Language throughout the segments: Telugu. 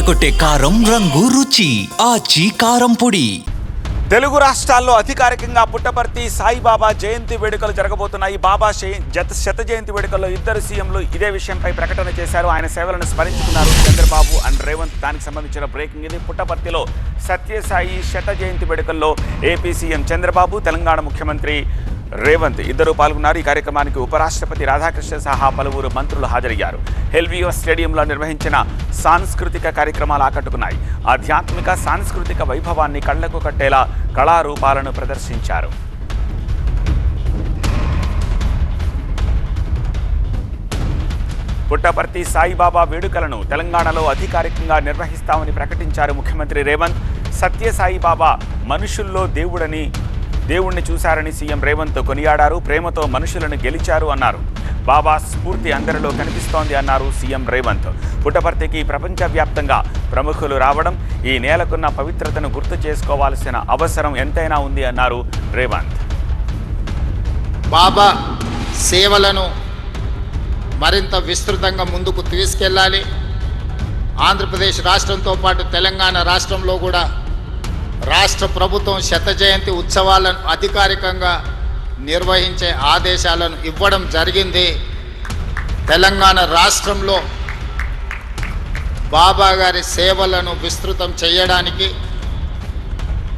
అదరకొట్టే కారం రంగు రుచి ఆచి కారం పొడి. తెలుగు రాష్ట్రాల్లో అధికారికంగా పుట్టపర్తి సాయిబాబా జయంతి వేడుకలు జరగబోతున్నాయి. బాబా జత శత జయంతి వేడుకల్లో ఇద్దరు సీఎంలు ఇదే విషయంపై ప్రకటన చేశారు. ఆయన సేవలను స్మరించుకున్నారు చంద్రబాబు అండ్ రేవంత్. దానికి సంబంధించిన బ్రేకింగ్ ఇది. పుట్టపర్తిలో సత్యసాయి శత జయంతి వేడుకల్లో ఏపీ సీఎం చంద్రబాబు తెలంగాణ ముఖ్యమంత్రి రేవంత్ ఇద్దరు పాల్గొన్నారు. ఈ కార్యక్రమానికి ఉపరాష్ట్రపతి రాధాకృష్ణ సహా పలువురు మంత్రులు హాజరయ్యారు. హెల్వియో స్టేడియంలో నిర్వహించిన సాంస్కృతిక కార్యక్రమాలు ఆకట్టుకున్నాయి. ఆధ్యాత్మిక సాంస్కృతిక వైభవాన్ని కళ్ళకు కట్టేలా కళారూపాలను ప్రదర్శించారు. పుట్టపర్తి సాయిబాబా వేడుకలను తెలంగాణలో అధికారికంగా నిర్వహిస్తామని ప్రకటించారు ముఖ్యమంత్రి రేవంత్. సత్య సాయిబాబా మనుషుల్లో దేవుడని దేవుణ్ణి చూశారని సీఎం రేవంత్ కొనియాడారు ప్రేమతో మనుషులను గెలిచారు అన్నారు. బాబా స్ఫూర్తి అందరిలో కనిపిస్తోంది అన్నారు సీఎం రేవంత్. పుట్టపర్తికి ప్రపంచవ్యాప్తంగా ప్రముఖులు రావడం ఈ నేలకున్న పవిత్రతను గుర్తు చేసుకోవాల్సిన అవసరం ఎంతైనా ఉంది అన్నారు రేవంత్. బాబా సేవలను మరింత విస్తృతంగా ముందుకు తీసుకెళ్ళాలి. ఆంధ్రప్రదేశ్ రాష్ట్రంతో పాటు తెలంగాణ రాష్ట్రంలో కూడా రాష్ట్ర ప్రభుత్వం శత జయంతి ఉత్సవాలను అధికారికంగా నిర్వహించే ఆదేశాలను ఇవ్వడం జరిగింది. తెలంగాణ రాష్ట్రంలో బాబా గారి సేవలను విస్తృతం చేయడానికి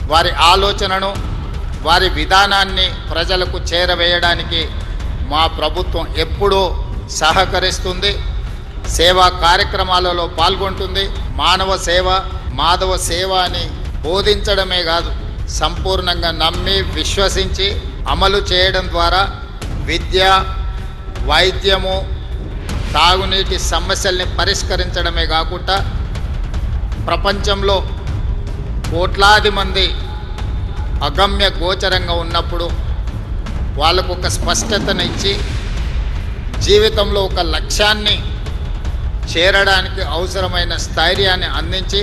వారి ఆలోచనను వారి విధానాన్ని ప్రజలకు చేరవేయడానికి మా ప్రభుత్వం ఎప్పుడూ సహకరిస్తుంది. సేవా కార్యక్రమాలలో పాల్గొంటుంది. మానవ సేవ మాధవ సేవ అని బోధించడమే కాదు సంపూర్ణంగా నమ్మి విశ్వసించి అమలు చేయడం ద్వారా విద్య వైద్యము తాగునీటి సమస్యల్ని పరిష్కరించడమే కాకుండా ప్రపంచంలో కోట్లాది మంది అగమ్య గోచరంగా ఉన్నప్పుడు వాళ్ళకు ఒక స్పష్టతను ఇచ్చి జీవితంలో ఒక లక్ష్యాన్ని చేరడానికి అవసరమైన స్థైర్యాన్ని అందించి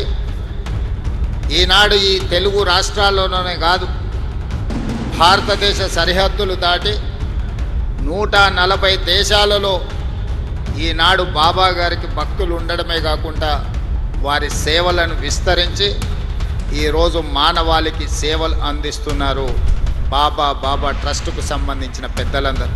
ఈనాడు ఈ తెలుగు రాష్ట్రాల్లోనే కాదు భారతదేశ సరిహద్దులు దాటి నూట నలభై దేశాలలో ఈనాడు బాబా గారికి భక్తులు ఉండడమే కాకుండా వారి సేవలను విస్తరించి ఈరోజు మానవాళికి సేవలు అందిస్తున్నారు బాబా బాబా ట్రస్టుకు సంబంధించిన పెద్దలందరూ.